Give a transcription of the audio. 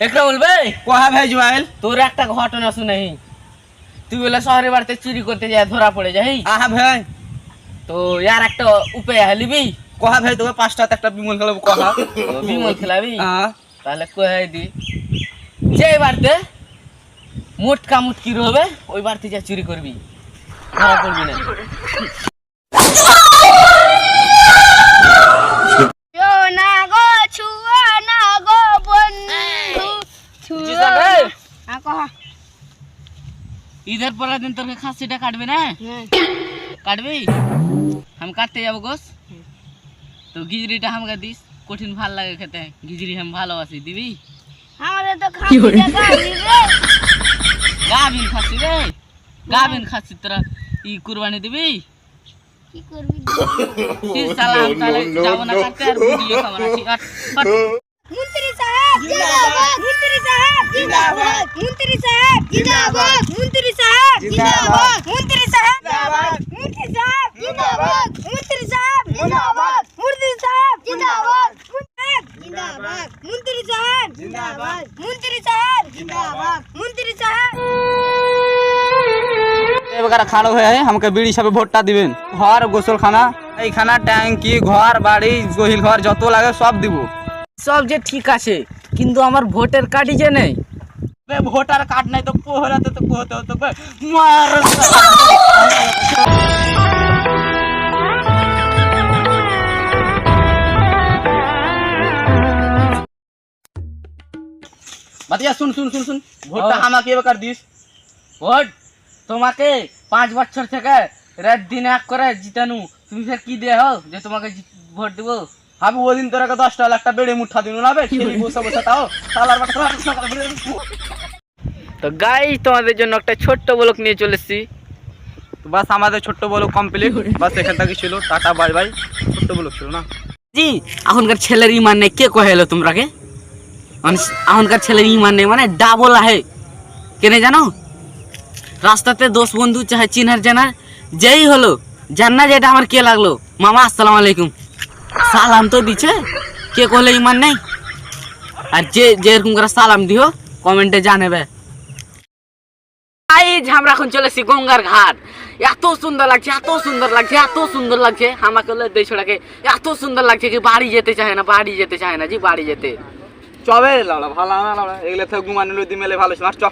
একটা বলবে কহা ভাই জুয়াইল তোর একটা ঘটনা শুনে তুই বলে শহরের বাড়িতে চুরি করতে যায় ধরা পড়ে যাই আহা ভাই। তো ইয়ার একটা উপায় হালিবি কহা ভাই তোকে পাঁচটাতে একটা বিমল খেলাবো কহা? বিমল খেলাবি? তাহলে কয়ে দি। যে বাড়িতে মোটকা মুটকি রবে ওই বাড়িতে যা চুরি করবি। ধরা পড়বি না। জিসান রে, হ্যাঁ। কহ। ঈদের পরের দিন তোর খাসিটা কাটবে না? হ্যাঁ। কাটবি? আমি কাটতে যাব গোস। তো গিজরিটা আমাকে দিস কঠিন ভালো লাগে খেতে। গিজরি আমি ভালোবাসি দিবি? আমাদের তো খাসি গাবিন খাসি রে। গাবিন খাসি তোরা ই কুরবানি দিবি? কি করবি ঠিক সালাম তাহলে যাব না কাটতে আর ভিডিও খাব না ঠিক আছে। মন্ত্রী সাহেব জিন্দাবাদ। মন্ত্রী সাহেব জিন্দাবাদ। মন্ত্রী সাহেব জিন্দাবাদ। মন্ত্রী সাহেব জিন্দাবাদ। মন্ত্রী সাহেব জিন্দাবাদ। মন্ত্রী সাহেব জিন্দাবাদ। মন্ত্রী সাহেব জিন্দাবাদ। মন্ত্রী সাহেব জিন্দাবাদ। জিন্দাবাদ। মন্ত্রী সাহেব জিন্দাবাদ। মন্ত্রী সাহেব জিন্দাবাদ। মন্ত্রী সাহেব। এবার খাড়ো হয়ে আমাকে বিড়ি হিসাবে ভোটটা দিবেন ঘর গোসলখানা এইখানা ট্যাঙ্কি ঘর বাড়ি গহিল ঘর যত লাগে সব দিব সব যে ঠিক আছে কিন্তু আমার ভোটের কার্ডই যে নেই वे भोटार काट नहीं तो पोहरा तो कोहते हो तो मार मतिया सुन सुन सुन सुन। भोट हम के कर दिस। भोट तुम्हें पाँच बच्चर थे रात दिन एक कर जितानु। तुम फिर की दे हो? जो तुम्हें भोट देव আমি ওদিন তোর দশটা একটা বেড়ে মুঠা দিন না বসে বসে তাও সালার তো গাই তোমাদের জন্য একটা ছোট্ট বলক নিয়ে চলে এসেছি। বাস আমাদের ছোট্ট বলো? কমপ্লিট বাস এখান থেকে ছিল। টাটা বাই বাই ছোট্ট বলো ছিল না। জি এখনকার ছেলের ইমান নেই। কে কহেলো তোমরাকে মানে এখনকার ছেলের ইমান নেই মানে ডাবল আহে। কেনে জানো? রাস্তাতে দোষ বন্ধু চাহে চিনহার জানার। যেই হলো জান না যেটা আমার কে লাগল? মামা আসসালামু আলাইকুম। সালাম তো দিছে। কে কহলে ইমান নেই? আর যে যেরকম করে সালাম দিও কমেন্টে জানাবে। যে আমরা এখন চলেছি গঙ্গার ঘাট। এত সুন্দর লাগছে এত সুন্দর লাগছে এত সুন্দর লাগছে। আমাকে হলো দেশ ছোড়াকে এত সুন্দর লাগছে কি বাড়ি যেতে চায় না বাড়ি যেতে চায় না জি বাড়ি যেতে। চবে লাউড়া ভালো লাউড়া এগুলো থেকে ঘুমানো লদি মেলে ভালো ছিল আর চ।